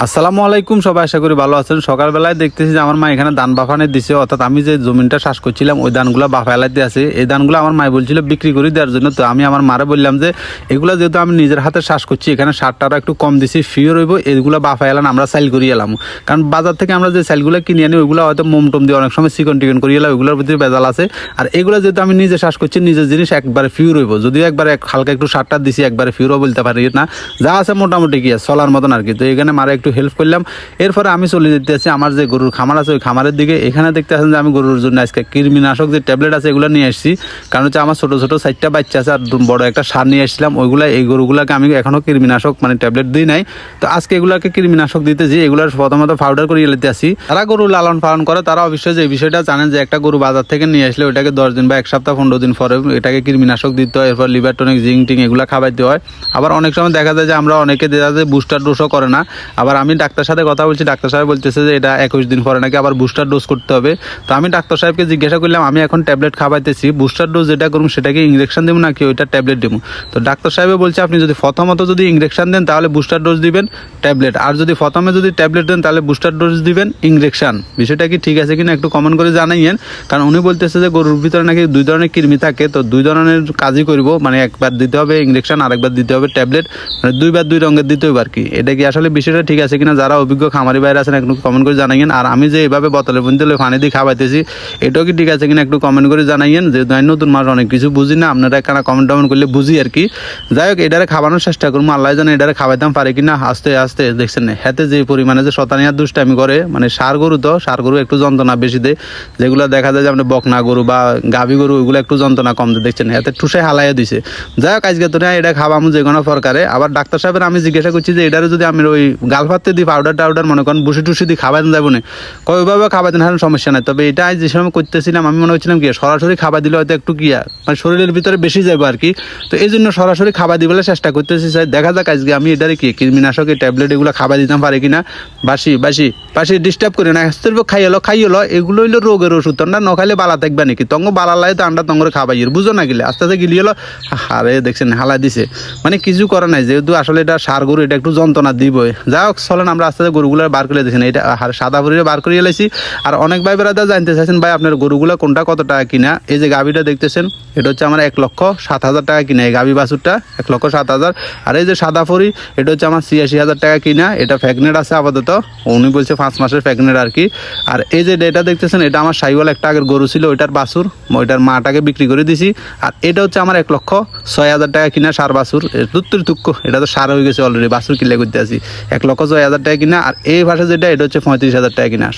আসসালামু আলাইকুম, সবাই আশা করি ভালো আছেন। সকালবেলায় দেখতেছি যে আমার মা এখানে ধান বাফানে দিছে। অর্থাৎ আমি যে জমিনটা চাষ করছিলাম, ওই ধানগুলো বাফাইলাতে আছে এই ধানগুলো আমার মা বলছিল বিক্রি করে দেওয়ার জন্য। তো আমি আমার মারে বললাম যে, এগুলো যেহেতু আমি নিজের হাতে চাষ করছি, এখানে সারটারা একটু কম দিছি ফিও রইব, এগুলো বাফাইলাম আমরা সাইল করে এলাম। কারণ বাজার থেকে আমরা যে সাইলগুলো কিনে আনি, ওইগুলো হয়তো মোম টোম দিয়ে অনেক সময় চিকন টিকন করে এলাম, ওইগুলোর ভিতরে বেজাল আছে। আর এগুলো যেহেতু আমি নিজে চাষ করছি, নিজের জিনিস একবারে ফিউ রইব। যদিও একবারে এক- হালকা একটু সারটা দিছি, একবারে ফিউরও বলতে পারি না। যা আছে মোটামুটি কি, চলার মতন আর কি। তো এখানে মারা একটু হেল্প করলাম। এরপরে আমি চলে যেতে আছি, আমার যে গরুর খামার আছে, ওই খামারের দিকে। এখানে দেখতে আছেন যে আমি গরুর জন্য আজকে কৃমিনাশক যে ট্যাবলেট আছে, এগুলো নিয়ে আসছি। কারণ হচ্ছে আমার ছোটো ছোটো চারটা বাচ্চা আছে, আর বড় একটা সার নিয়ে আসছিলাম। ওইগুলা এই গরুগুলাকে আমি এখনও কৃমিনাশক মানে ট্যাবলেট দিই নাই। তো আজকে এগুলাকে কৃমিনাশক দিতেছি এগুলোর প্রথমত পাউডার করে লেতে আসি। তারা গরু লালন পালন করে, তারা অবশ্যই যে বিষয়টা জানেন যে একটা গরু বাজার থেকে নিয়ে আসলে ওইটাকে দশ দিন বা এক সপ্তাহ, পনেরো দিন পরে এটাকে কৃমিনাশক দিতে হয়। এরপর লিভার টনিক জিং টিং এগুলো খাওয়াইতে হয়। আবার অনেক সময় দেখা যায় যে আমরা অনেকে দেখা যায় বুস্টার ডোজও করে না। আবার আমি ডাক্তার সাথে কথা বলছি, ডাক্তার সাহেব বলতেছে যে এটা একুশ দিন পরে নাকি আবার বুস্টার ডোজ করতে হবে। তো আমি ডাক্তার সাহেবকে জিজ্ঞাসা করলাম, আমি এখন ট্যাবলেট খাওয়াইতেছি বুস্টার ডোজ যেটা করুন সেটাকে ইঞ্জেকশন দেবো নাকি ওইটা ট্যাবলেট দেবো? তো ডাক্তার সাহেব বলছে, আপনি যদি প্রথমত যদি ইঞ্জেকশন দেন তাহলে বুস্টার ডোজ দিবেন ট্যাবলেট আর যদি প্রথমে যদি ট্যাবলেট দেন তাহলে বুস্টার ডোজ দিবেন ইঞ্জেকশন বিষয়টা কি ঠিক আছে কিনা একটু কমেন্ট করে জানাইয়েন। কারণ উনি বলতেছে যে গরুর ভিতরে নাকি দুই ধরনের কৃমি থাকে, তো দুই ধরনের কাজই করব মানে একবার দিতে হবে ইঞ্জেকশন আরেকবার দিতে হবে ট্যাবলেট মানে দুইবার দুই রঙের দিতে হবে আর কি। এটা কি আসলে বিষয়টা ঠিক আছে কিনা, যারা অভিজ্ঞ খামারি বাইরে আছেন, একটু কমেন্ট করে জানাইয়েন। আর আমি যে এইভাবে বোতলে বুনতে পানি দিয়ে খাওয়াইতেছি, এটাও কি ঠিক আছে কিনা একটু কমেন্ট করে জানাইয়েন। আমি নতুন মাস অনেক কিছু বুঝি না, আপনারা এখানে কমেন্ট টমেন্ট করলে বুঝি আর কি। যাই হোক, এটারে খাওয়ানোর চেষ্টা করব, আল্লাহ জানে এটারে খাওয়াইতাম পারে কিনা। আস্তে আস্তে, দেখছেন হাতে যে পরিমাণে যে শতানিয়ার দুষ্টামি করে মানে সার গরু তো, সার গরু একটু যন্ত্রণা বেশি দেয়। যেগুলো দেখা যায় যে আপনি বকনা গরু বা গাভী গরু, ওইগুলো একটু যন্ত্রণা কম দেয়, দেখছেন হাতে ঠুসে হালাইয়া দিছে। যাই হোক, আজকে তো না, এটা খাওয়ামু যে কোনো প্রকারে। আবার ডাক্তার সাহেবের আমি জিজ্ঞাসা করছি যে, এটারে যদি আমি ওই গালফাতে দিই পাউডার টাউডার মনে করেন বুসি টুসি দিয়ে খাবার যাব না। কয়ভাবে খাবার দেন সমস্যা নাই। তবে এটা যে সময় করতেছিলাম, আমি মনে হচ্ছিলাম কি, সরাসরি খাবার দিলে হয়তো একটু কি আর মানে শরীরের ভিতরে বেশি যাব আর কি। তো এই জন্য সরাসরি খাবার দিবেলে চেষ্টা করতেছি, স্যার। দেখা যাক আজকে আমি এটারে কি, কৃমিনাশক এই ট্যাবলেট এগুলো খাবার দিতাম পারি কিনা। বাসি বাসি বাসি ডিস্টার্ব করি না। হাসতে খাইলো খাইলো এগুলো হইল রোগের ওষুধ। ন খাইলে বালা থাকবে নাকি? তঙ্গ বালা লাই তো আন্ডা তঙ্গরে খাবাই বুঝো না গেলে, আস্তে আস্তে গিলি হলো হারে দেখছেন হালা দিছে। মানে কিছু করে নাই, যেহেতু আসলে এটা সার গরু, এটা একটু যন্ত্রণা দিবই। যা হোক চলেন, আমরা আস্তে আস্তে গরুগুলো বার করে দেখছেন এটা আর সাদা ভরিয়ে বার করে এলাইছি আর অনেক ভাই বেড়াদা জানতে চাইছেন, ভাই, আপনার গরুগুলো কোনটা কত টাকা কিনা? এই যে গাভিটা দেখতেছেন, এটা হচ্ছে আমার এক লক্ষ সাত হাজার টাকা কিনা। এই গাভি বাছুরটা এক লক্ষ সাত হাজার। আর এই যে সাদা ফরি এটা হচ্ছে আমার ছিয়াশি হাজার টাকা কিনা। এটা ফ্যাগনেট আছে আপাতত। উনি বলছে পাঁচ মাসের ফ্যাগনেট আর কি। আর এই যে এটা দেখতেছেন, এটা আমার সাইওয়াল একটা আগের গরু ছিল, ওইটার বাছুর। ওইটার মাটাকে বিক্রি করে দিছি। আর এটা হচ্ছে আমার এক লক্ষ ছয় হাজার টাকা কিনা সার বাছুর। তুক্ক এটা তো সার হয়ে গেছে অলরেডি বাছুর কিনলে করতে আছি। এক লক্ষ ছয় হাজার টাকা কিনা আর এই ভাষা যেটা এটা হচ্ছে পঁয়ত্রিশ হাজার টাকা কিনা।